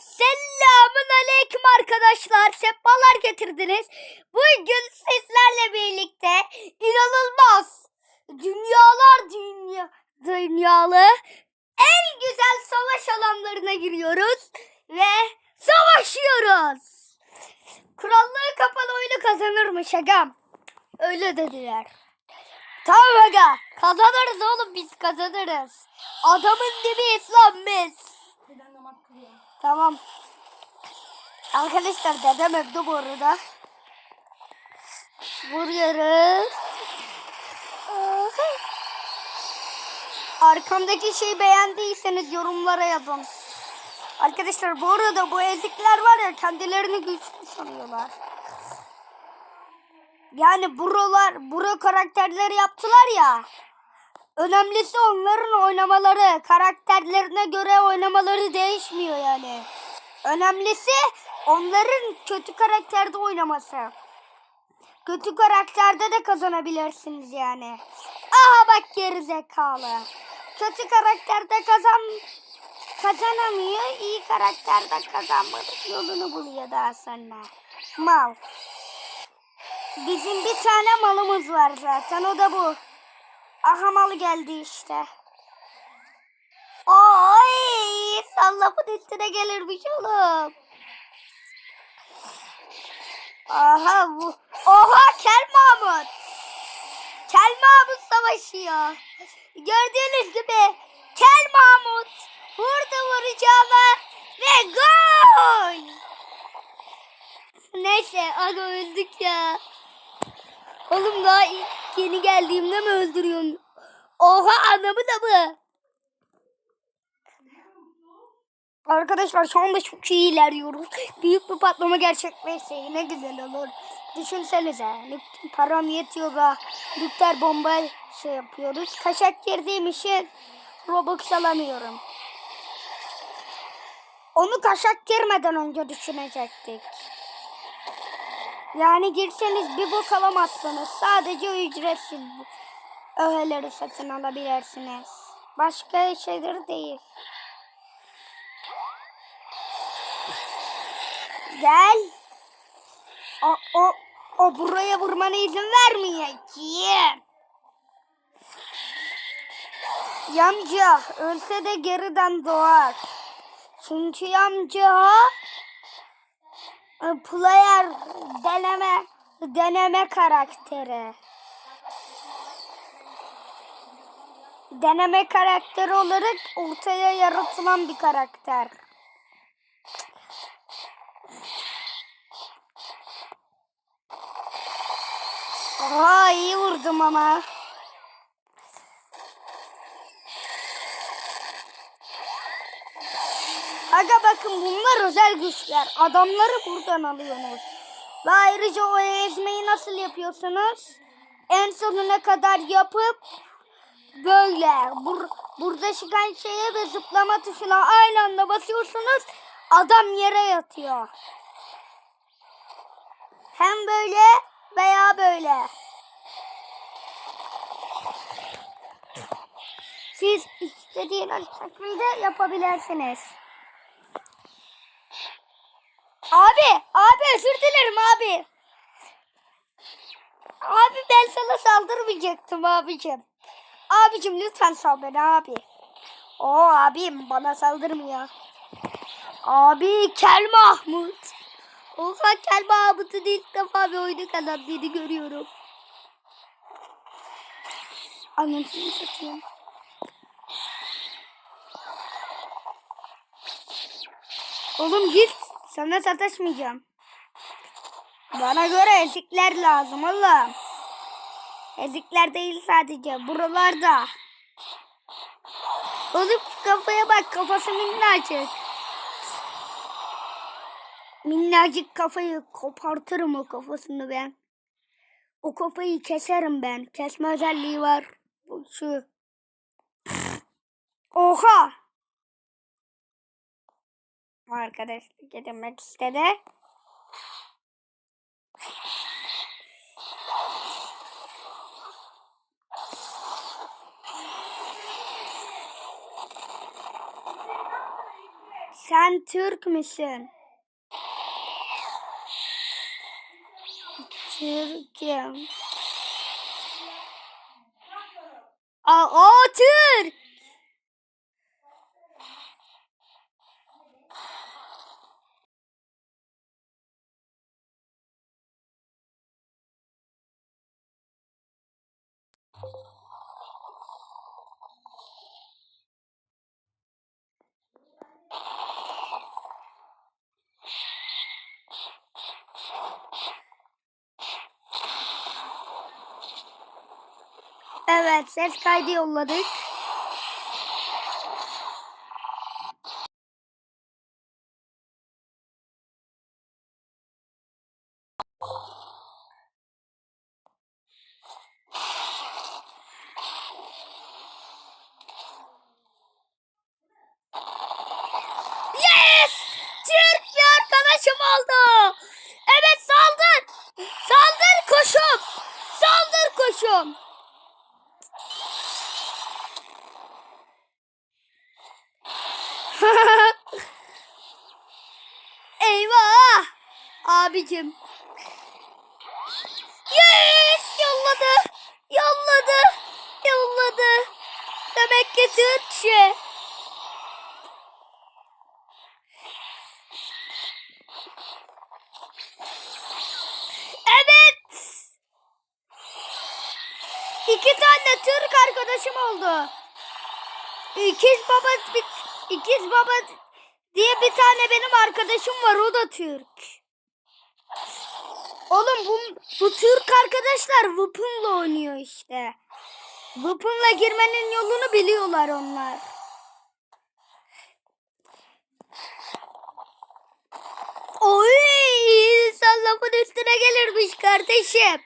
Selamun aleyküm arkadaşlar. Sefalar getirdiniz. Bugün sizlerle birlikte inanılmaz dünyalar dünya dünyalı en güzel savaş alanlarına giriyoruz ve savaşıyoruz. Kurallığı kapalı oyunu kazanırmış agam. Öyle dediler. Tamam aga. Kazanırız oğlum biz kazanırız. Adamın dibi lan biz. Tamam. Arkadaşlar dedem öldü bu arada. Vuruyoruz. Arkamdaki şeyi beğendiyseniz yorumlara yazın. Arkadaşlar bu arada bu ezikler var ya kendilerini güçlü sanıyorlar. Yani buralar, bura karakterleri yaptılar ya. Önemlisi onların oynamaları. Karakterlerine göre oynamaları değişmiyor yani. Önemlisi onların kötü karakterde oynaması. Kötü karakterde de kazanabilirsiniz yani. Aha bak geri zekalı. Kötü karakterde kazan kazanamıyor. iyi karakterde kazanmadık yolunu buluyor daha sonra. Mal. Bizim bir tane malımız var zaten o da bu. Aha mal geldi işte. Oy sallapın üstüne gelirmiş oğlum. Aha bu. Oha Kel Mahmut. Kel Mahmut savaşıyor. Gördüğünüz gibi Kel Mahmut vurdu vuracağına ve gol. Neyse aga öldük ya. Oğlum daha ilk yeni geldiğimde mi öldürüyorsun? Oha anamı da mı? Arkadaşlar şu anda çok iyi ilerliyoruz. Büyük bir patlama gerçekleşse yine güzel olur. Düşünsenize. Param yetiyor da nükleer bomba şey yapıyoruz. Kaşak girdiğim için Robux alamıyorum. Onu kaşak girmeden önce düşünecektik. Yani girseniz bir bok alamazsınız. Sadece ücretsiz öğeleri satın alabilirsiniz. Başka şeyler değil. Gel. O, o, o buraya vurmana izin vermeyeceğim. Yamca ölse de geriden doğar. Çünkü yamca player deneme deneme karakteri. Deneme karakteri olarak ortaya yaratılan bir karakter. Oha iyi vurdum ama. Aga bakın bunlar özel güçler. Adamları buradan alıyorsunuz. Ve ayrıca o ezmeyi nasıl yapıyorsunuz? En sonuna kadar yapıp böyle bur burada çıkan şeye ve zıplama tuşuna aynı anda basıyorsunuz. Adam yere yatıyor. Hem böyle veya böyle. Siz istediğiniz şekilde yapabilirsiniz. Abi, abi özür dilerim abi. Abi ben sana saldırmayacaktım abicim. Abicim lütfen sal beni abi. O abim bana saldırmıyor. Abi Kel Mahmut. Oha Kel Mahmut'un ilk defa bir oyunu kazandığını görüyorum. Anlamsızını satayım. Oğlum git. Sana sataşmayacağım. Bana göre ezikler lazım oğlum. Ezikler değil sadece. Buralarda. Oğlum kafaya bak. Kafası minnacık. Minnacık kafayı kopartırım o kafasını ben. O kafayı keserim ben. Kesme özelliği var. Şu. Oha. Arkadaşlık edinmek istedi. Sen Türk müsün? Türk'üm. Evet ses kaydı yolladık. Arkadaşım oldu. Evet saldır. Saldır koşum. Saldır koşum. Eyvah! Abicim. Yes! Yolladı. Yolladı. Yolladı. Demek ki Türkçe. Evet. İki tane Türk arkadaşım oldu. İkiz baba bir, ikiz baba diye bir tane benim arkadaşım var o da Türk. Oğlum bu, bu Türk arkadaşlar Vıpın'la oynuyor işte. Vıpın'la girmenin yolunu biliyorlar onlar. Oy insan lafın üstüne gelirmiş kardeşim.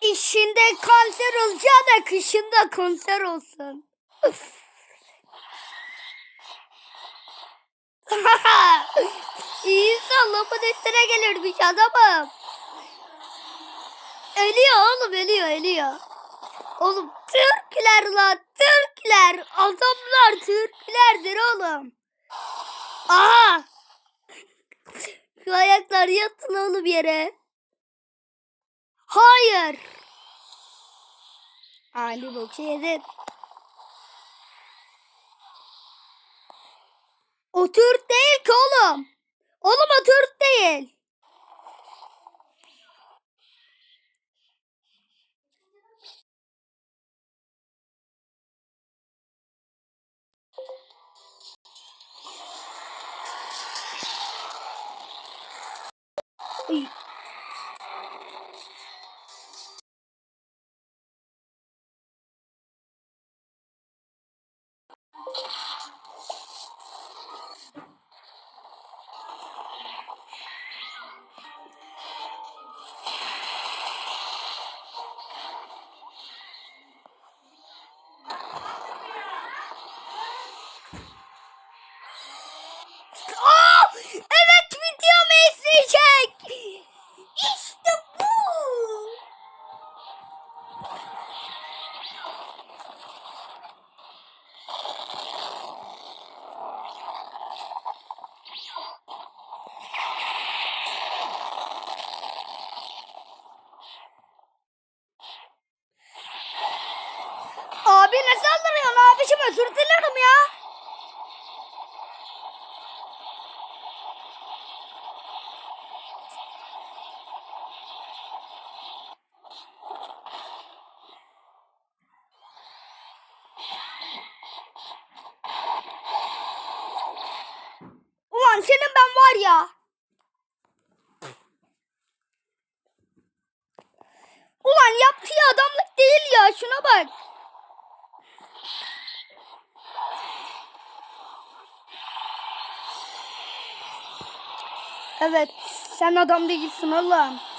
İşinde kanser olacağına kışında konser olsun. İnsan lafın üstüne gelirmiş adamım. Ölüyor oğlum ölüyor ölüyor. Oğlum Türkler lan Türkler. Adamlar Türklerdir oğlum. Aha. Şu ayaklar yatın oğlum yere. Hayır. Ali bok yedin. O değil ki oğlum. Oğlum o değil. Ay. İzleyecek. İşte bu. Abi ne saldırıyorsun abicim özür dilerim ya. Ulan senin ben var ya. Ulan yaptığı adamlık değil ya şuna bak. Evet sen adam değilsin Allah'ım.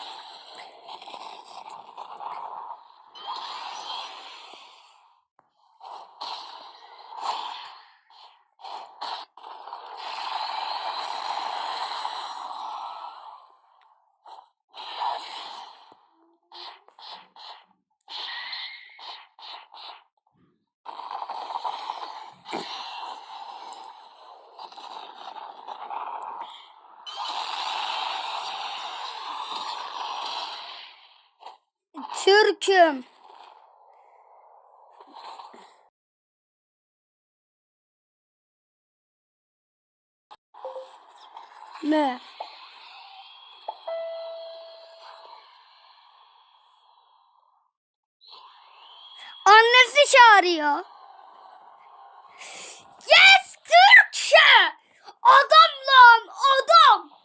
Türk'üm. Ne? Annesi çağırıyor. Yes Türkçe! Adam lan adam!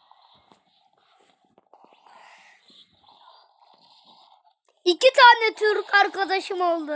İki tane Türk arkadaşım oldu.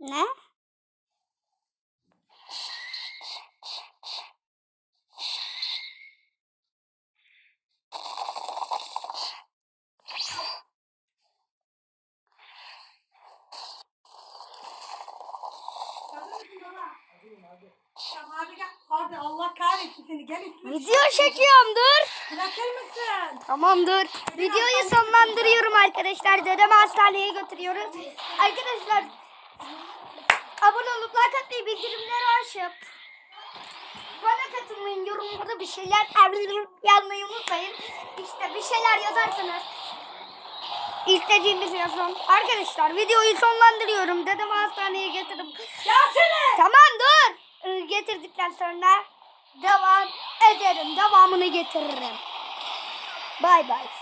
Ne? Tamam hadi gel. Hadi Allah kahretsin seni. Gel üstüne. Video çekiyorum dur. Bırakır mısın? Tamamdır. Videoyu sonlandırıyorum arkadaşlar. Dedemi hastaneye götürüyoruz. Arkadaşlar bildirimleri açıp bana katılmayın. Yorumlarda bir şeyler yazmayı unutmayın. İşte bir şeyler yazarsanız istediğinizi yazın. Arkadaşlar videoyu sonlandırıyorum. Dedemi hastaneye getirdim. Gelsene. Tamam dur. Ee, Getirdikten sonra devam ederim. Devamını getiririm. Bay bay.